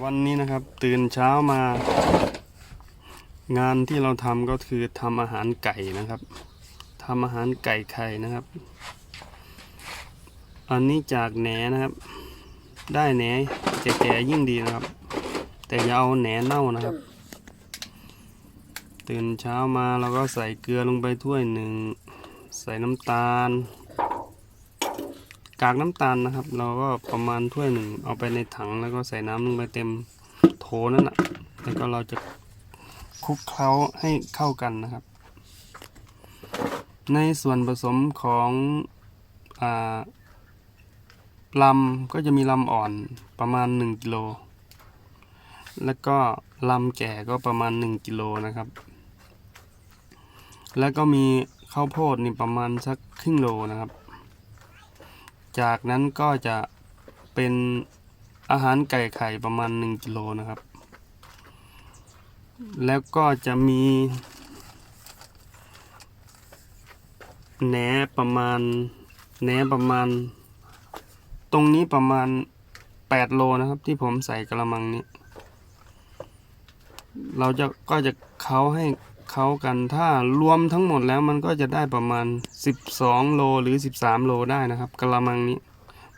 วันนี้นะครับ ตื่นเช้ามางานที่เราทำก็คือทำอาหารไก่นะครับทำอาหารไก่ไข่นะครับ อันนี้จากแหนนะครับ ได้แหนแก่ๆยิ่งดีนะครับ แต่อย่าเอาแหนเน่านะครับ ตื่นเช้ามาเราก็ใส่เกลือลงไปถ้วยหนึ่ง ใส่น้ำตาล กากน้ำตาลนะครับ เราก็ประมาณถ้วยหนึ่งเอาไปในถังแล้วก็ใส่น้ำลงไปเต็มโถนั่นแหะแล้วก็เราจะคลุกเคล้าให้เข้ากันนะครับ ในส่วนผสมของอลำก็จะมีลำอ่อนประมาณ 1กิโล แล้วก็ลำแก่ก็ประมาณ 1กิโลนะครับ แล้วก็มีข้าวโพดนี่ประมาณสักครึ่งโลนะครับ จากนั้นก็จะเป็นอาหารไก่ไข่ประมาณ1กิโลนะครับ แล้วก็จะมีแหนประมาณแหนประมาณ ตรงนี้ประมาณ 8 โลนะครับ ที่ผมใส่กระมังนี้ เราจะก็จะเค้าให้ เค้ากันถ้ารวมทั้งหมดแล้วมันก็จะได้ประมาณ 12 โลหรือ 13 โลได้นะครับกระมังนี้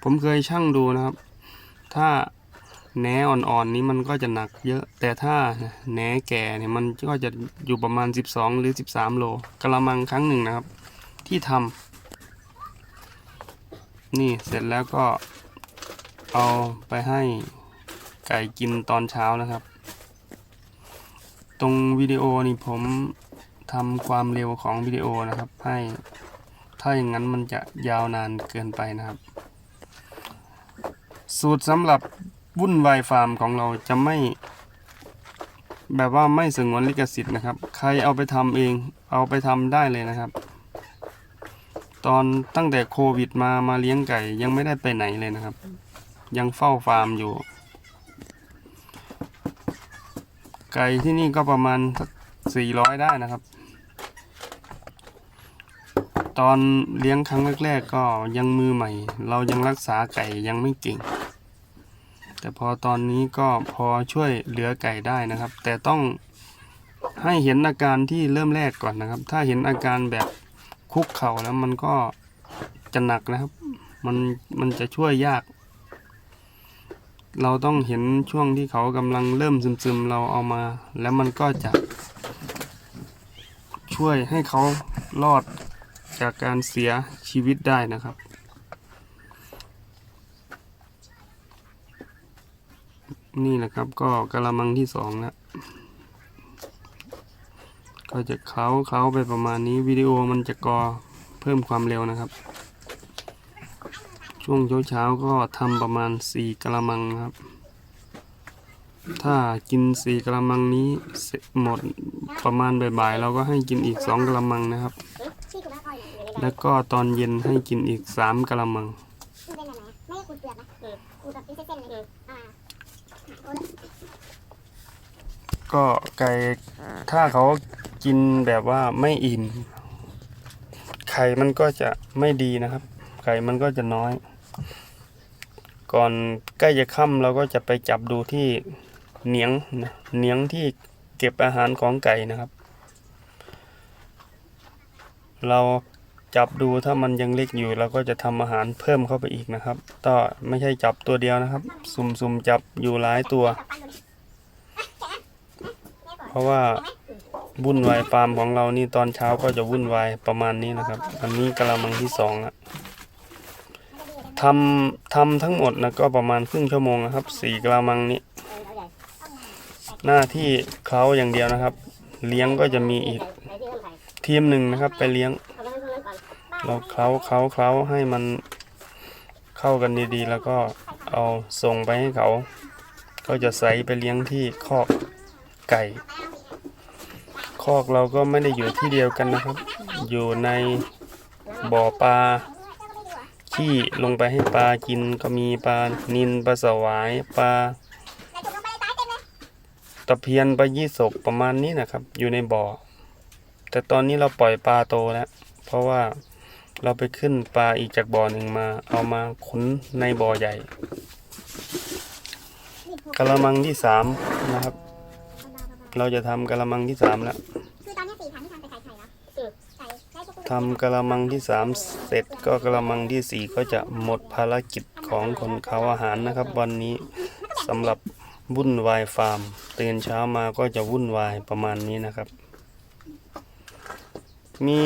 ผมเคยชั่งดูนะครับ ถ้าแหนอ่อนๆนี้มันก็จะหนักเยอะ แต่ถ้าแหนแก่เนี่ยมันก็จะอยู่ประมาณ 12 หรือ 13 โลกระมังครั้งหนึ่งนะครับ ที่ทำนี่เสร็จแล้วก็เอาไปให้ไก่กินตอนเช้านะครับ ตรงวิดีโอนี่ผมทำความเร็วของวิดีโอนะครับ ให้ถ้าอย่างนั้นมันจะยาวนานเกินไปนะครับ สูตรสำหรับวุ่นวายฟาร์มของเราจะไม่ แบบว่าไม่สงวนลิขสิทธิ์นะครับ ใครเอาไปทำเองเอาไปทำได้เลยนะครับ ตอนตั้งแต่โควิดมามาเลี้ยงไก่ยังไม่ได้ไปไหนเลยนะครับ ยังเฝ้าฟาร์มอยู่ ไก่ที่นี่ก็ประมาณสักสี่ร้อยได้นะครับ ตอนเลี้ยงครั้งแรกๆก็ยังมือใหม่ เรายังรักษาไก่ยังไม่เก่ง แต่พอตอนนี้ก็พอช่วยเหลือไก่ได้นะครับ แต่ต้องให้เห็นอาการที่เริ่มแรกก่อนนะครับ ถ้าเห็นอาการแบบคุกเข่าแล้วมันก็จะหนักนะครับ มันมันจะช่วยยาก เราต้องเห็นช่วงที่เขากำลังเริ่มซึมๆเราเอามา แล้วมันก็จะ ช่วยให้เขารอดจากการเสียชีวิตได้นะครับ นี่แหละครับก็กระมังที่สองแล้วก็จะเคล้าเคล้าไปประมาณนี้วิดีโอมันจะกอเพิ่มความเร็วนะครับ ช่วงเช้าๆก็ทำประมาณสี่กระมังครับ ถ้ากินสี่กระมังนี้หมดประมาณบ่ายๆเราก็ให้กินอีกสองกระมังนะครับ แล้วก็ตอนเย็นให้กินอีกสามกระมังก็ไก่ถ้าเขากินแบบว่าไม่อิ่มไข่มันก็จะไม่ดีนะครับ ไข่มันก็จะน้อย ก่อนใกล้จะค่ำเราก็จะไปจับดูที่เหนียงนะเหนียงที่เก็บอาหารของไก่นะครับ เราจับดูถ้ามันยังเล็กอยู่เราก็จะทำอาหารเพิ่มเข้าไปอีกนะครับก็ไม่ใช่จับตัวเดียวนะครับ สุ่มๆจับอยู่หลายตัว เพราะว่าวุ่นวายฟาร์มของเรานี่ตอนเช้าก็จะวุ่นวายประมาณนี้นะครับ อันนี้กระมังที่สองละ ทำทำทั้งหมดนะก็ประมาณครึ่งชั่วโมงนะครับสี่กระมังนี้ หน้าที่เขาอย่างเดียวนะครับ เลี้ยงก็จะมีอีกที่ยมหนึ่งนะครับ ไปเลี้ยงเอาไปให้พวกนั้นก่อนเราเคล้าเคล้าเคล้าให้มันเข้ากันดีๆ แล้วก็เอาส่งไปให้เขา ก็จะใส่ไปเลี้ยงที่คอกไก่ คอกเราก็ไม่ได้อยู่ที่เดียวกันนะครับ อยู่ในบ่อปลา ขี้ลงไปให้ปลากินก็มีปลานินปลาสวายปลาตะเพียนปลายี่สกประมาณนี้นะครับ อยู่ในบ่อ แต่ตอนนี้เราปล่อยปลาโตแล้ว เพราะว่าเราไปขึ้นปลาอีกจากบ่อหนึ่งมา เอามาขุนในบ่อใหญ่กะละมังที่สามนะครับ เราจะทำกะละมังที่สามแล้ว ทำกะละมังที่สามเสร็จก็กะละมังที่สี่ก็จะหมดภารกิจของคนเขาอาหารนะครับ วันนี้สำหรับวุ่นวายฟาร์มตื่นเช้ามาก็จะวุ่นวายประมาณนี้นะครับ มี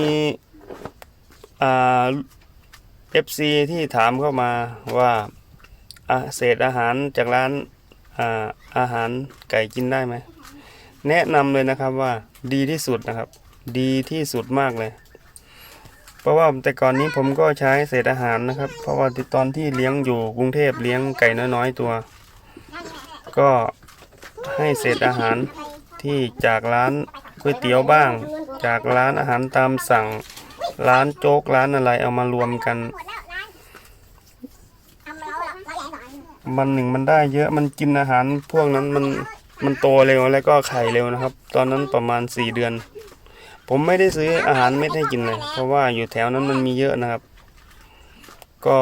อ่า FC ที่ถามเข้ามาว่าเศษอาหารจากร้านอาอาหารไก่กินได้ไหม แนะนำเลยนะครับว่าดีที่สุดนะครับ ดีที่สุดมากเลย เพราะว่าแต่ก่อนนี้ผมก็ใช้เศษอาหารนะครับ เพราะว่าตอนที่เลี้ยงอยู่กรุงเทพเลี้ยงไก่น้อยๆตัว ก็ให้เศษอาหารที่จากร้านก๋วยเตี๋ยวบ้าง จากร้านอาหารตามสั่ง ร้านโจ๊กร้านอะไรเอามารวมกัน มันหนึ่งมันได้เยอะมันกินอาหารพวกนั้นมันมันโตเร็วแล้วก็ไข่เร็วนะครับ ตอนนั้นประมาณสี่เดือน ผมไม่ได้ซื้ออาหารเม็ดให้กินเลยเพราะว่าอยู่แถวนั้นมันมีเยอะนะครับ ก็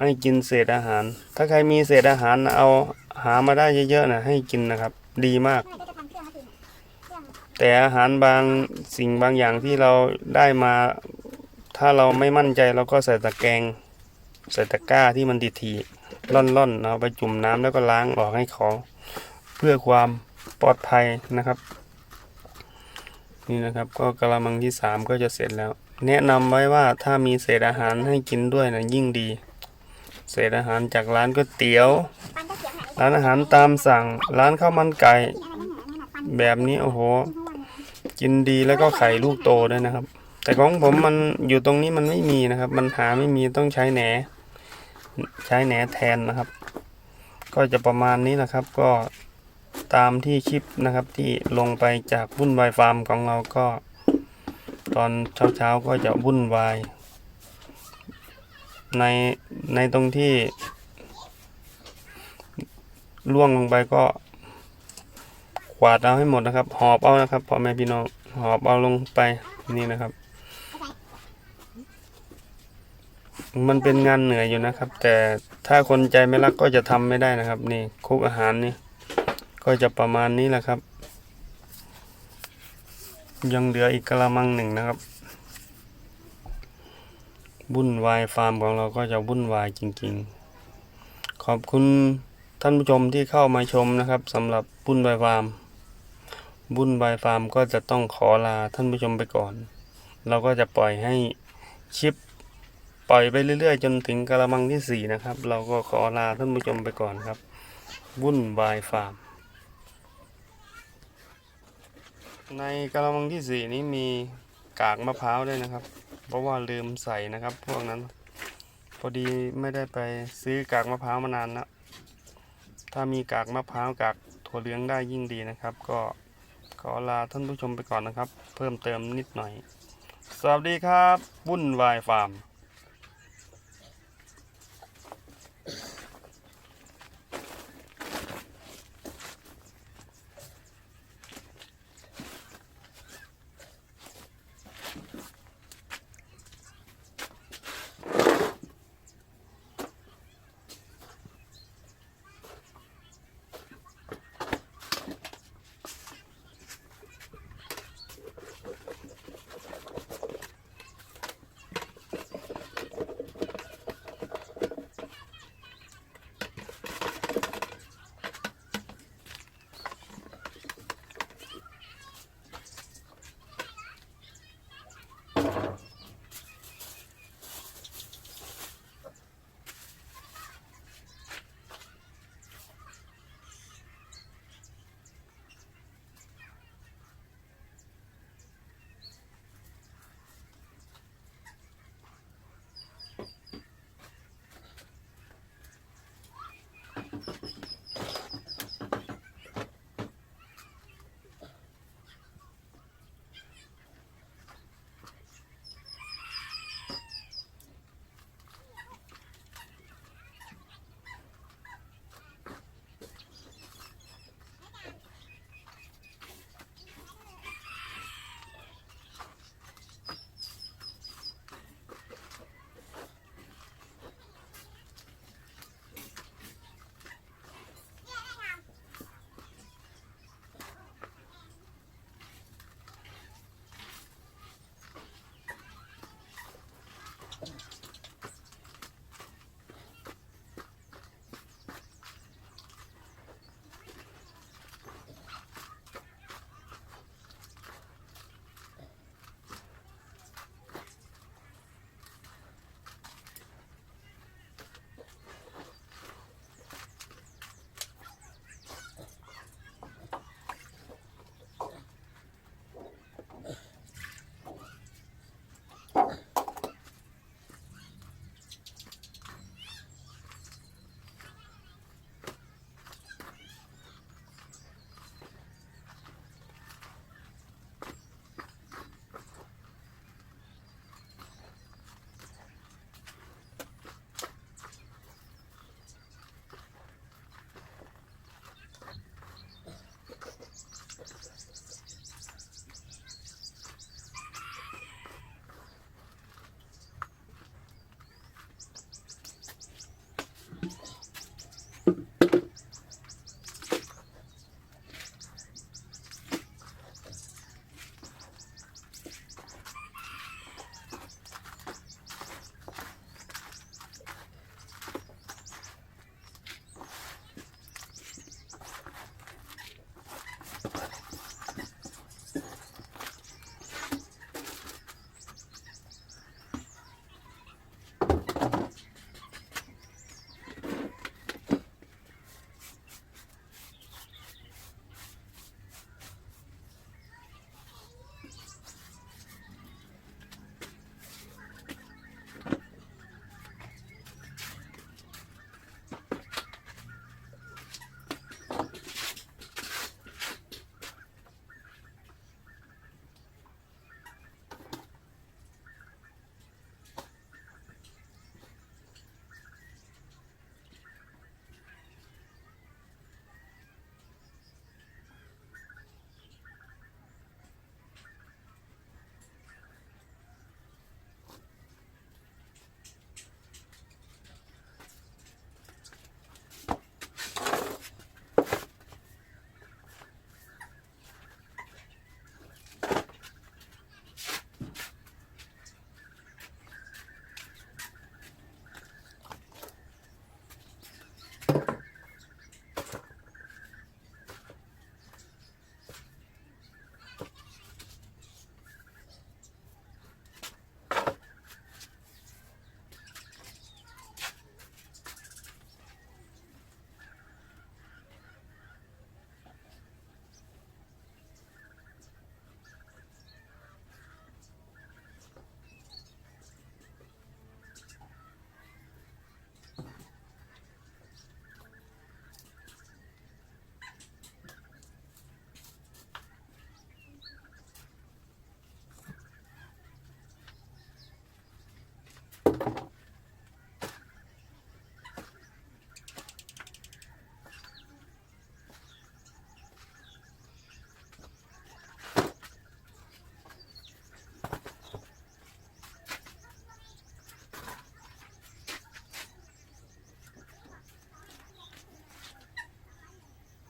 ให้กินเศษอาหาร ถ้าใครมีเศษอาหารเอาหามาได้เยอะๆนะให้กินนะครับ ดีมาก แต่อาหารบางสิ่งบางอย่างที่เราได้มา ถ้าเราไม่มั่นใจเราก็ใส่ตะแกรงใส่ตะกร้าที่มันติดทีๆร่อนๆเอาไปจุ่มน้ำแล้วก็ล้างออกให้เขา เพื่อความปลอดภัยนะครับ นี่นะครับ ก็กระมังที่สามก็จะเสร็จแล้ว แนะนำไว้ว่าถ้ามีเศษอาหารให้กินด้วยนะยิ่งดี เศษอาหารจากร้านก๋วยเตี๋ยว ร้านอาหารตามสั่ง ร้านข้าวมันไก่ แบบนี้โอ้โห กินดีแล้วก็ไข่ลูกโตด้วยนะครับ แต่ของผมมันอยู่ตรงนี้มันไม่มีนะครับ มันหาไม่มีต้องใช้แหน ใช้แหนแทนนะครับ ก็จะประมาณนี้นะครับก็ ตามที่คลิปนะครับที่ลงไปจากวุ่นวายฟาร์มของเราก็ ตอนเช้าๆก็จะวุ่นวาย ในในตรงที่ล่วงลงไปก็กวาดเอาให้หมดนะครับ หอบเอานะครับพ่อแม่พี่น้องหอบเอาลงไปนี่นะครับ มันเป็นงานเหนื่อยอยู่นะครับ แต่ถ้าคนใจไม่รักก็จะทำไม่ได้นะครับ นี่คุกอาหารนี่ ก็จะประมาณนี้แหละครับ ยังเหลืออีกกระมังหนึ่งนะครับวุ่นวายฟาร์มของเราก็จะวุ่นวายจริง ๆ ขอบคุณท่านผู้ชมที่เข้ามาชมนะครับสำหรับวุ่นวายฟาร์มบุญบายฟาร์มก็จะต้องขอลาท่านผู้ชมไปก่อน เราก็จะปล่อยให้ชิปปล่อยไปเรื่อย ๆ จนถึงกระมังที่สี่นะครับ เราก็ขอลาท่านผู้ชมไปก่อนครับบุญบายฟาร์ม ในกระมังที่สี่นี้มีกากมะพร้าวด้วยนะครับ เพราะว่าลืมใส่นะครับ พวกนั้น พอดีไม่ได้ไปซื้อกากมะพร้าวมานานแล้วถ้ามีกากมะพร้าวกากถั่วเหลืองได้ยิ่งดีนะครับ ก็ขอลาท่านผู้ชมไปก่อนนะครับ เพิ่มเติมนิดหน่อย สวัสดีครับวุ่นวายฟาร์ม